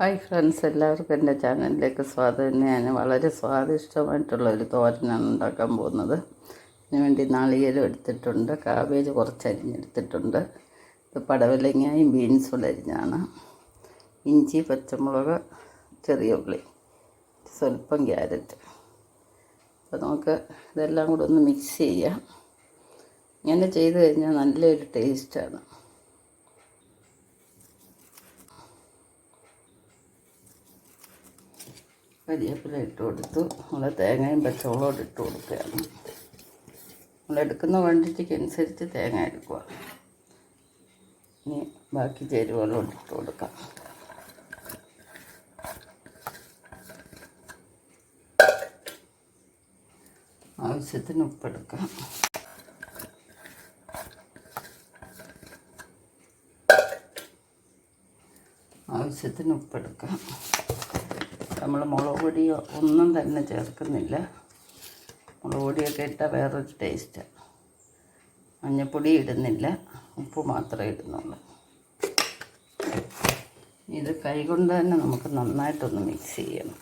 Hi friends എല്ലാവർക്കും എന്റെ ചാനലിലേക്ക് സ്വാഗതം. ഞാൻ വളരെ സ്വാദിഷ്ടമായിട്ടുള്ള ഒരു തോരനാണ് ഉണ്ടാക്കാൻ പോകുന്നത്. അതിന് വേണ്ടി നാളികേരം എടുത്തിട്ടുണ്ട് കാബേജ് കുറച്ച് അരിഞ്ഞെടുത്തിട്ടുണ്ട്. ഇത് പടവലങ്ങയും ബീൻസും അരിഞ്ഞാണ്. ഇഞ്ചി പച്ചമുളക് ചെറിയ ഉള്ളി സ്വല്പം ക്യാരറ്റ്. അപ്പോൾ നമുക്ക് ഇതെല്ലാം കൂടെ ഒന്ന് മിക്സ് ചെയ്യാം. ഇങ്ങനെ ചെയ്ത് കഴിഞ്ഞാൽ നല്ലൊരു ടേസ്റ്റാണ്. കരിവേപ്പില ഇട്ട് കൊടുത്തു. നമ്മൾ തേങ്ങയും പച്ചവളവും ഇട്ട് കൊടുക്കുകയാണ്. നമ്മൾ എടുക്കുന്ന ക്വാണ്ടിറ്റിക്ക് അനുസരിച്ച് തേങ്ങ എടുക്കുക ഇനി ബാക്കി ചേരുവകളും ഇട്ട് കൊടുക്കാം. ആവശ്യത്തിന് ഉപ്പെടുക്കാം. ആവശ്യത്തിന് ഉപ്പെടുക്കാം. നമ്മൾ മുളക് പൊടിയോ ഒന്നും തന്നെ ചേർക്കുന്നില്ല. മുളക് പൊടിയൊക്കെ ഇട്ടാൽ വേറൊരു ടേസ്റ്റാണ് മഞ്ഞൾപ്പൊടി ഇടുന്നില്ല. ഉപ്പ് മാത്രമേ ഇടുന്നുള്ളൂ. ഇത് കൈകൊണ്ട് തന്നെ നമുക്ക് നന്നായിട്ടൊന്ന് മിക്സ് ചെയ്യണം.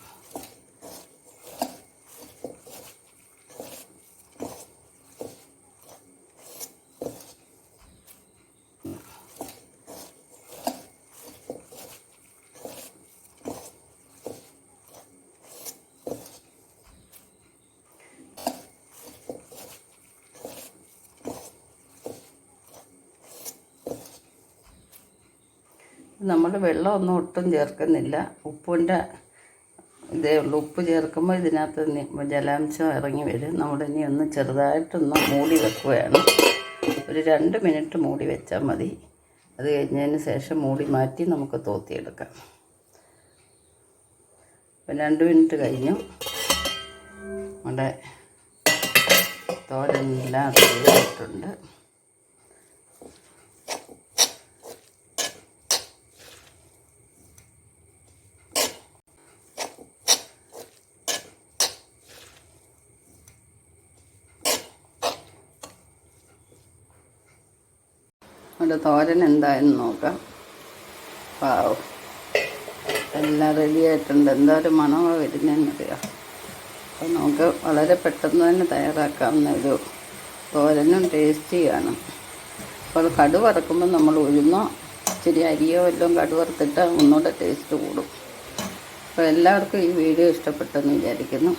നമ്മൾ വെള്ളമൊന്നും ഒട്ടും ചേർക്കുന്നില്ല. ഉപ്പിന്റെ ഇതേ ഉള്ളൂ. ഉപ്പ് ചേർക്കുമ്പോൾ ഇതിനകത്ത് ജലാംശം ഇറങ്ങി വരും. നമ്മളിനി ഒന്ന് ചെറുതായിട്ടൊന്ന് മൂടി വെക്കുകയാണ്. ഒരു രണ്ട് മിനിറ്റ് മൂടി വെച്ചാൽ മതി. അത് കഴിഞ്ഞതിന് ശേഷം മൂടി മാറ്റി നമുക്ക് തോത്തിയെടുക്കാം. അപ്പം രണ്ട് മിനിറ്റ് കഴിഞ്ഞു. നമ്മുടെ തോരനെല്ലാം റെഡിയായിട്ടുണ്ട് നമ്മുടെ തോരൻ എന്തായെന്ന് നോക്കാം. പാവ് എല്ലാം റെഡി ആയിട്ടുണ്ട്. എന്താ ഒരു മണമാണ് വരുന്നതെന്നറിയാം അപ്പോൾ നമുക്ക് വളരെ പെട്ടെന്ന് തന്നെ തയ്യാറാക്കാവുന്ന ഒരു തോരനും ടേസ്റ്റിയാണ് അപ്പോൾ കടു വറക്കുമ്പോൾ നമ്മൾ ഉഴുന്നോ ഇച്ചിരി അരിയോ എല്ലാം കടു വറുത്തിട്ട് ഒന്നുകൂടെ ടേസ്റ്റ് കൂടും. അപ്പോൾ എല്ലാവർക്കും ഈ വീഡിയോ ഇഷ്ടപ്പെട്ടെന്ന് വിചാരിക്കുന്നു.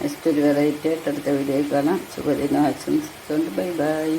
നെക്സ്റ്റ് ഒരു വെറൈറ്റി ആയിട്ട് അടുത്ത വീഡിയോ കാണാം. ശുഭദിനം ആശംസിച്ചുകൊണ്ട് ബൈ ബൈ.